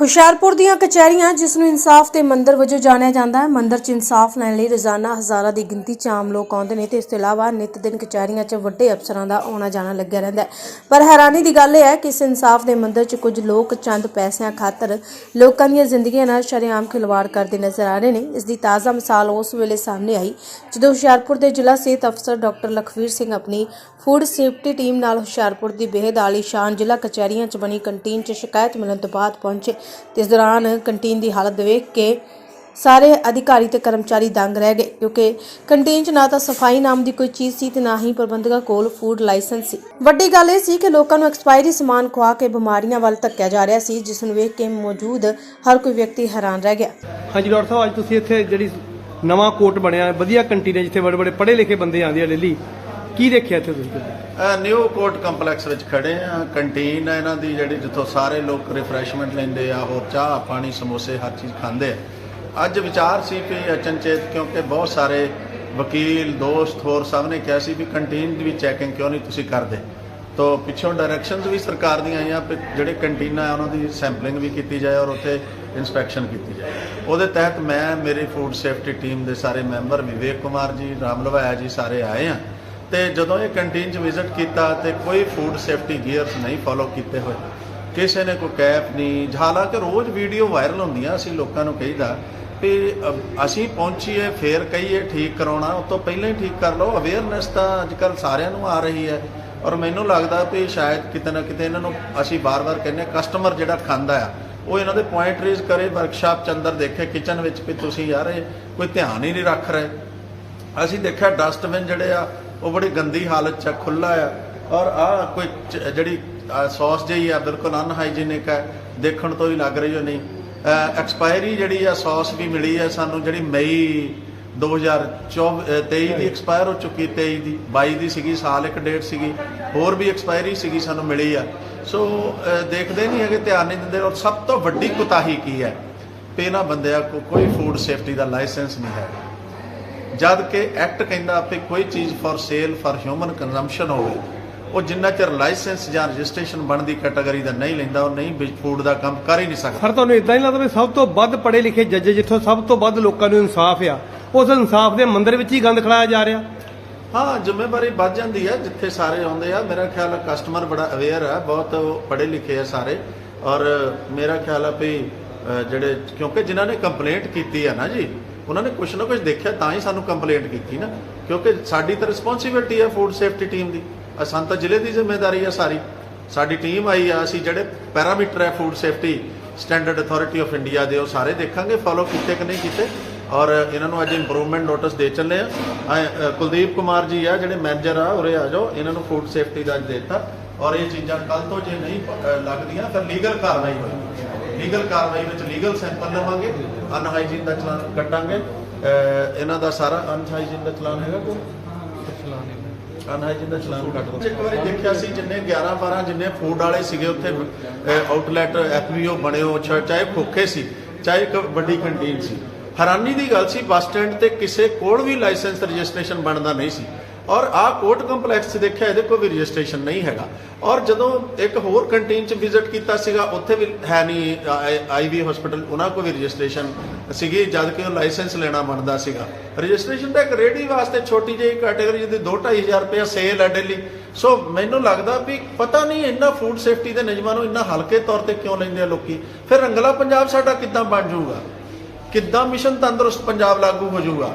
ਹੁਸ਼ਿਆਰਪੁਰ ਦੀਆਂ ਕਚਹਿਰੀਆਂ, ਜਿਸ ਨੂੰ ਇਨਸਾਫ ਦੇ ਮੰਦਰ ਵਜੋਂ ਜਾਣਿਆ ਜਾਂਦਾ ਹੈ, ਮੰਦਰ 'ਚ ਇਨਸਾਫ ਲੈਣ ਲਈ ਰੋਜ਼ਾਨਾ ਹਜ਼ਾਰਾਂ ਦੀ ਗਿਣਤੀ 'ਚ ਆਮ ਲੋਕ ਆਉਂਦੇ ਨੇ ਤੇ ਇਸ ਤੋਂ ਇਲਾਵਾ ਨਿਤ ਦਿਨ ਕਚਹਿਰੀਆਂ 'ਚ ਵੱਡੇ ਅਫਸਰਾਂ ਦਾ ਆਉਣਾ ਜਾਣਾ ਲੱਗਿਆ ਰਹਿੰਦਾ ਹੈ। ਪਰ ਹੈਰਾਨੀ ਦੀ ਗੱਲ ਇਹ ਹੈ ਕਿ ਇਸ ਇਨਸਾਫ ਦੇ ਮੰਦਰ 'ਚ ਕੁਝ ਲੋਕ ਚੰਦ ਪੈਸਿਆਂ ਖਾਤਰ ਲੋਕਾਂ ਦੀਆਂ ਜ਼ਿੰਦਗੀਆਂ ਨਾਲ ਸ਼ਰੇਆਮ ਖਿਲਵਾੜ ਕਰਦੇ ਨਜ਼ਰ ਆ ਰਹੇ ਨੇ। ਇਸ ਦੀ ਤਾਜ਼ਾ ਮਿਸਾਲ ਉਸ ਵੇਲੇ ਸਾਹਮਣੇ ਆਈ, ਜਦੋਂ ਹੁਸ਼ਿਆਰਪੁਰ ਦੇ ਜ਼ਿਲ੍ਹਾ ਸਿਹਤ ਅਫਸਰ ਡਾਕਟਰ ਲਖਵੀਰ ਸਿੰਘ ਆਪਣੀ ਫੂਡ ਸੇਫਟੀ ਟੀਮ ਨਾਲ ਹੁਸ਼ਿਆਰਪੁਰ ਦੀ ਬੇਹਦ ਆਲੀਸ਼ਾਨ ਜ਼ਿਲ੍ਹਾ ਕਚਹਿਰੀਆਂ 'ਚ ਬਣੀ ਕੰਟੀਨ 'ਚ ਸ਼ਿਕਾਇਤ ਮਿਲਣ ਤੋਂ ਬਾਅਦ ਪਹੁੰਚੇ। ਤੇ ਇਸ ਦੌਰਾਨ ਕੰਟੀਨ ਦੀ ਹਾਲਤ ਵੇਖ ਕੇ ਸਾਰੇ ਅਧਿਕਾਰੀ ਤੇ ਕਰਮਚਾਰੀ ਦੰਗ ਰਹਿ ਗਏ, ਕਿਉਂਕਿ ਕੰਟੀਨ 'ਚ ਨਾ ਤਾਂ ਸਫ਼ਾਈ ਨਾਮ ਦੀ ਕੋਈ ਚੀਜ਼ ਸੀ ਤੇ ਨਾ ਹੀ ਪ੍ਰਬੰਧਕਾਂ ਕੋਲ ਫੂਡ ਲਾਇਸੈਂਸ ਸੀ। ਵੱਡੀ ਗੱਲ ਇਹ ਸੀ ਕਿ ਲੋਕਾਂ ਨੂੰ ਐਕਸਪਾਇਰੀ ਸਮਾਨ ਖਵਾ ਕੇ ਬਿਮਾਰੀਆਂ ਵੱਲ ਧੱਕਿਆ ਜਾ ਰਿਹਾ ਸੀ, ਜਿਸ ਨੂੰ ਵੇਖ ਕੇ ਮੌਜੂਦ ਹਰ ਕੋਈ ਵਿਅਕਤੀ ਹੈਰਾਨ ਰਹਿ ਗਿਆ। ਹਾਂਜੀ, ਡਾਕਟਰ ਸਾਹਿਬ, ਅੱਜ ਤੁਸੀਂ ਇੱਥੇ ਜਿਹੜੀ ਨਵਾਂ ਕੋਰਟ ਬਣਿਆ, ਵਧੀਆ ਕੰਟੀਨ ਹੈ, ਜਿੱਥੇ ਬੜੇ ਬੜੇ ਪੜ੍ਹੇ ਲਿਖੇ ਬੰਦੇ ਆਉਂਦੇ ਆ, ਡੇਲੀ। ਕੀ ਦੇਖਿਆ ਇੱਥੇ ਤੁਸੀਂ? ਨਿਊ ਕੋਰਟ ਕੰਪਲੈਕਸ ਵਿੱਚ ਖੜੇ ਆ ਕੰਟੀਨ ਆ ਇਹਨਾਂ ਦੀ ਜਿਹੜੀ ਜਿੱਥੋਂ ਸਾਰੇ ਲੋਕ ਰਿਫਰੈਸ਼ਮੈਂਟ ਲੈਂਦੇ ਆ, ਹੋਰ ਚਾਹ, ਪਾਣੀ, ਸਮੋਸੇ, ਹਰ ਚੀਜ਼ ਖਾਂਦੇ ਆ। ਅੱਜ ਵਿਚਾਰ ਸੀ ਕਿ ਅਚਨਚੇਤ ਕਿਉਂਕਿ ਬਹੁਤ ਸਾਰੇ ਵਕੀਲ, ਦੋਸਤ ਹੋਰ ਸਭ ਨੇ ਕਿਹਾ ਸੀ ਵੀ ਕੰਟੀਨ ਦੀ ਵੀ ਚੈਕਿੰਗ ਕਿਉਂ ਨਹੀਂ ਤੁਸੀਂ ਕਰਦੇ? ਤੋ ਪਿੱਛੋਂ ਡਾਇਰੈਕਸ਼ਨਸ ਵੀ ਸਰਕਾਰ ਦੀਆਂ ਆਈਆਂ ਵੀ ਜਿਹੜੇ ਕੰਟੀਨਾਂ ਆ, ਉਹਨਾਂ ਦੀ ਸੈਂਪਲਿੰਗ ਵੀ ਕੀਤੀ ਜਾਏ ਔਰ ਉੱਥੇ ਇਨਸਪੈਕਸ਼ਨ ਕੀਤੀ ਜਾਏ। ਉਹਦੇ ਤਹਿਤ ਮੈਂ, ਮੇਰੀ ਫੂਡ ਸੇਫਟੀ ਟੀਮ ਦੇ ਸਾਰੇ ਮੈਂਬਰ ਵਿਵੇਕ ਕੁਮਾਰ ਜੀ, ਰਾਮ ਲਵਾਇਆ ਜੀ ਸਾਰੇ ਆਏ ਆ। ਤੇ ਜਦੋਂ ਇਹ ਕੰਟੀਨ 'ਚ ਵਿਜ਼ਿਟ ਕੀਤਾ ਤੇ ਕੋਈ ਫੂਡ ਸੇਫਟੀ ਗੀਅਰਸ ਨਹੀਂ ਫੋਲੋ ਕੀਤੇ ਹੋਏ, ਕਿਸੇ ਨੇ ਕੋਈ ਕੈਪ ਨਹੀਂ, ਹਾਲਾਂਕਿ ਰੋਜ਼ ਵੀਡੀਓ ਵਾਇਰਲ ਹੁੰਦੀਆਂ, ਅਸੀਂ ਲੋਕਾਂ ਨੂੰ ਕਹੀਦਾ ਵੀ ਅਸੀਂ ਪਹੁੰਚੀਏ, ਫੇਰ ਕਹੀਏ ਠੀਕ ਕਰਾਉਣਾ ਉਸ ਤੋਂ ਪਹਿਲਾਂ ਹੀ ਠੀਕ ਕਰ ਲਓ ਅਵੇਅਰਨੈਸ ਤਾਂ ਅੱਜਕੱਲ ਸਾਰਿਆਂ ਨੂੰ ਆ ਰਹੀ ਹੈ। ਔਰ ਮੈਨੂੰ ਲੱਗਦਾ ਵੀ ਸ਼ਾਇਦ ਕਿਤੇ ਨਾ ਕਿਤੇ ਇਹਨਾਂ ਨੂੰ ਅਸੀਂ ਬਾਰ-ਬਾਰ ਕਹਿੰਦੇ ਕਸਟਮਰ ਜਿਹੜਾ ਖਾਂਦਾ ਆ, ਉਹ ਇਹਨਾਂ ਦੇ ਪੁਆਇੰਟ ਰੇਜ਼ ਕਰੇ ਵਰਕਸ਼ਾਪ ਚ ਅੰਦਰ ਦੇਖੇ ਕਿਚਨ ਵਿੱਚ ਵੀ ਤੁਸੀਂ ਯਾਰ ਇਹ ਕੋਈ ਧਿਆਨ ਹੀ ਨਹੀਂ ਰੱਖ ਰਹੇ। ਅਸੀਂ ਦੇਖਿਆ ਡਸਟਬਿਨ ਜਿਹੜੇ ਆ ਉਹ ਬੜੀ ਗੰਦੀ ਹਾਲਤ ਚ ਖੁੱਲਾ ਆ। ਔਰ ਆ ਕੋਈ ਚ- ਜਿਹੜੀ ਸੌਸ ਜਿਹੀ ਆ, ਬਿਲਕੁਲ ਅਨਹਾਈਜੀਨਿਕ ਹੈ ਦੇਖਣ ਤੋਂ ਹੀ ਲੱਗ ਰਹੀ ਹੋ ਨਹੀਂ। ਐਕਸਪਾਇਰੀ ਜਿਹੜੀ ਆ, ਸੌਸ ਵੀ ਮਿਲੀ ਹੈ ਸਾਨੂੰ ਜਿਹੜੀ ਮਈ 2023 ਦੀ ਐਕਸਪਾਇਰ ਹੋ ਚੁੱਕੀ 23 ਦੀ 22 ਦੀ ਸੀਗੀ, ਸਾਲ ਇੱਕ ਡੇਟ ਸੀਗੀ। ਹੋਰ ਵੀ ਐਕਸਪਾਇਰੀ ਸੀਗੀ, ਸਾਨੂੰ ਮਿਲੀ ਆ। ਸੋ ਦੇਖਦੇ ਨਹੀਂ ਹੈਗੇ, ਧਿਆਨ ਨਹੀਂ ਦਿੰਦੇ। ਔਰ ਸਭ ਤੋਂ ਵੱਡੀ ਕੁਤਾਹੀ ਕੀ ਹੈ? ਵੀ ਇਹਨਾਂ ਬੰਦਿਆਂ ਕੋ ਕੋਈ ਫੂਡ ਸੇਫਟੀ ਦਾ ਲਾਇਸੈਂਸ ਨਹੀਂ ਹੈ। ਜਦ ਕਿ ਐਕਟ ਕਹਿੰਦਾ ਵੀ ਕੋਈ ਚੀਜ਼ for sale for human consumption ਹੋਵੇ ਉਹ ਜਿੰਨਾ ਚਿਰ ਲਾਇਸੈਂਸ ਜਾਂ ਰਜਿਸਟ੍ਰੇਸ਼ਨ ਬਣਦੀ ਕੈਟਾਗਰੀ ਦਾ ਨਹੀਂ ਲੈਂਦਾ ਉਹ ਨਹੀਂ ਫੂਡ ਦਾ ਕੰਮ ਕਰ ਹੀ ਨਹੀਂ ਸਕਦਾ। ਸਰ ਤੁਹਾਨੂੰ ਇਦਾਂ ਹੀ ਲੱਗਦਾ ਵੀ ਸਭ ਤੋਂ ਵੱਧ ਪੜ੍ਹੇ ਲਿਖੇ ਜੱਜ ਜਿੱਥੋਂ ਸਭ ਤੋਂ ਵੱਧ ਲੋਕਾਂ ਨੂੰ ਇਨਸਾਫ ਆ ਉਸ ਇਨਸਾਫ ਦੇ ਮੰਦਰ ਵਿੱਚ ਹੀ ਗੰਦ ਖੜਾਇਆ ਜਾ ਰਿਹਾ। ਹਾਂ ਜ਼ਿੰਮੇਵਾਰੀ ਵੱਧ ਜਾਂਦੀ ਹੈ ਜਿੱਥੇ ਸਾਰੇ ਆਉਂਦੇ ਆ। ਮੇਰਾ ਖਿਆਲ ਹੈ ਕਸਟਮਰ ਬੜਾ ਅਵੇਅਰ ਹੈ ਬਹੁਤ ਪੜ੍ਹੇ ਲਿਖੇ ਆ ਸਾਰੇ। ਔਰ ਮੇਰਾ ਖਿਆਲ ਹੈ ਵੀ ਜਿਹੜੇ ਕਿਉਂਕਿ ਜਿਨ੍ਹਾਂ ਨੇ ਕੰਪਲੇਂਟ ਕੀਤੀ ਹੈ ਨਾ ਜੀ ਉਹਨਾਂ ਨੇ ਕੁਝ ਨਾ ਕੁਝ ਦੇਖਿਆ, ਤਾਂ ਹੀ ਸਾਨੂੰ ਕੰਪਲੇਂਟ ਕੀਤੀ ਨਾ, ਕਿਉਂਕਿ ਸਾਡੀ ਤਾਂ ਰਿਸਪੌਂਸਿਬਿਲਟੀ ਹੈ ਫੂਡ ਸੇਫਟੀ ਟੀਮ ਦੀ। ਅਸਾਂ ਤਾਂ ਜ਼ਿਲ੍ਹੇ ਦੀ ਜ਼ਿੰਮੇਵਾਰੀ ਹੈ ਸਾਰੀ। ਸਾਡੀ ਟੀਮ ਆਈ ਆ, ਅਸੀਂ ਜਿਹੜੇ ਪੈਰਾਮੀਟਰ ਹੈ Food Safety Standard Authority of India ਦੇ, ਉਹ ਸਾਰੇ ਦੇਖਾਂਗੇ ਫਾਲੋ ਕੀਤੇ ਕਿ ਨਹੀਂ ਕੀਤੇ। ਔਰ ਇਹਨਾਂ ਨੂੰ ਅੱਜ ਇੰਪਰੂਵਮੈਂਟ ਨੋਟਿਸ ਦੇ ਚੱਲੇ ਆ। ਕੁਲਦੀਪ ਕੁਮਾਰ ਜੀ ਆ, ਜਿਹੜੇ ਮੈਨੇਜਰ ਆ, ਉਰੇ ਆ ਜਾਓ, ਇਹਨਾਂ ਨੂੰ ਫੂਡ ਸੇਫਟੀ ਦਾ ਅੱਜ ਦੇ ਦਿੱਤਾ। ਔਰ ਇਹ ਚੀਜ਼ਾਂ ਕੱਲ ਤੋਂ ਜੇ ਨਹੀਂ ਲੱਗਦੀਆਂ ਤਾਂ ਲੀਗਲ ਕਾਰਵਾਈ ਹੋਏਗੀ। ਲੀਗਲ ਕਾਰਵਾਈ ਵਿੱਚ ਲੀਗਲ ਸੈਂਪਲ ਲਵਾਂਗੇ ਅਨਹਾਈਜੀਨ ਦਾ ਚਲਾਨ ਕੱਟਾਂਗੇ। ਇਹਨਾਂ ਦਾ ਸਾਰਾ ਅਨਹਾਈਜੀਨ ਦਾ ਚਲਾਨ ਹੈਗਾ ਕੋਈ? ਅਨਹਾਈਜੀਨ ਦਾ ਚਲਾਨ ਕੱਟ ਦੋ ਇੱਕ ਵਾਰੀ ਦੇਖਿਆ ਸੀ, ਜਿੰਨੇ 11 12 ਜਿੰਨੇ ਫੂਡ ਵਾਲੇ ਸੀਗੇ ਉੱਥੇ ਆਊਟਲੈਟ ਐਫਬੀਓ ਬਣੇ ਚਾਹੇ ਖੋਖੇ ਸੀ, ਚਾਹੇ ਇੱਕ ਵੱਡੀ ਕੰਟੀਨ ਸੀ। ਹੈਰਾਨੀ ਦੀ ਗੱਲ ਸੀ, ਬੱਸ ਸਟੈਂਡ ਤੇ ਕਿਸੇ ਕੋਲ ਵੀ ਲਾਇਸੈਂਸ ਰਜਿਸਟ੍ਰੇਸ਼ਨ ਬਣਦਾ ਨਹੀਂ ਸੀ। ਔਰ ਆ ਕੋਰਟ ਕੰਪਲੈਕਸ 'ਚ ਦੇਖਿਆ, ਇਹਦੇ ਕੋਈ ਵੀ ਰਜਿਸਟ੍ਰੇਸ਼ਨ ਨਹੀਂ ਹੈਗਾ। ਔਰ ਜਦੋਂ ਇੱਕ ਹੋਰ ਕੰਟੀਨ 'ਚ ਵਿਜ਼ਿਟ ਕੀਤਾ ਸੀਗਾ, ਉੱਥੇ ਵੀ ਹੈ ਨਹੀਂ ਆਈਵੀ ਹਸਪੀਟਲ, ਉਹਨਾਂ ਕੋਲ ਵੀ ਰਜਿਸਟ੍ਰੇਸ਼ਨ ਸੀਗੀ, ਜਦ ਕਿ ਉਹ ਲਾਇਸੈਂਸ ਲੈਣਾ ਬਣਦਾ ਸੀਗਾ। ਰਜਿਸਟ੍ਰੇਸ਼ਨ ਤਾਂ ਇੱਕ ਰੇਡੀ ਵਾਸਤੇ ਛੋਟੀ ਜਿਹੀ ਕੈਟਾਗਰੀ ਜਿਹਦੀ 2-2500 ਰੁਪਏ ਸੇਲ ਹੈ ਡੇਲੀ ਸੋ ਮੈਨੂੰ ਲੱਗਦਾ ਵੀ ਪਤਾ ਨਹੀਂ ਇੰਨਾ ਫੂਡ ਸੇਫਟੀ ਦੇ ਨਿਯਮਾਂ ਨੂੰ ਇੰਨਾ ਹਲਕੇ ਤੌਰ ਤੇ ਕਿਉਂ ਲੈਂਦੇ ਆ ਲੋਕੀ। ਫਿਰ ਰੰਗਲਾ ਪੰਜਾਬ ਸਾਡਾ ਕਿੱਦਾਂ ਬਣ ਜਾਊਗਾ? ਕਿੱਦਾਂ ਮਿਸ਼ਨ ਤੰਦਰੁਸਤ ਪੰਜਾਬ ਲਾਗੂ ਹੋ ਜਾਊਗਾ?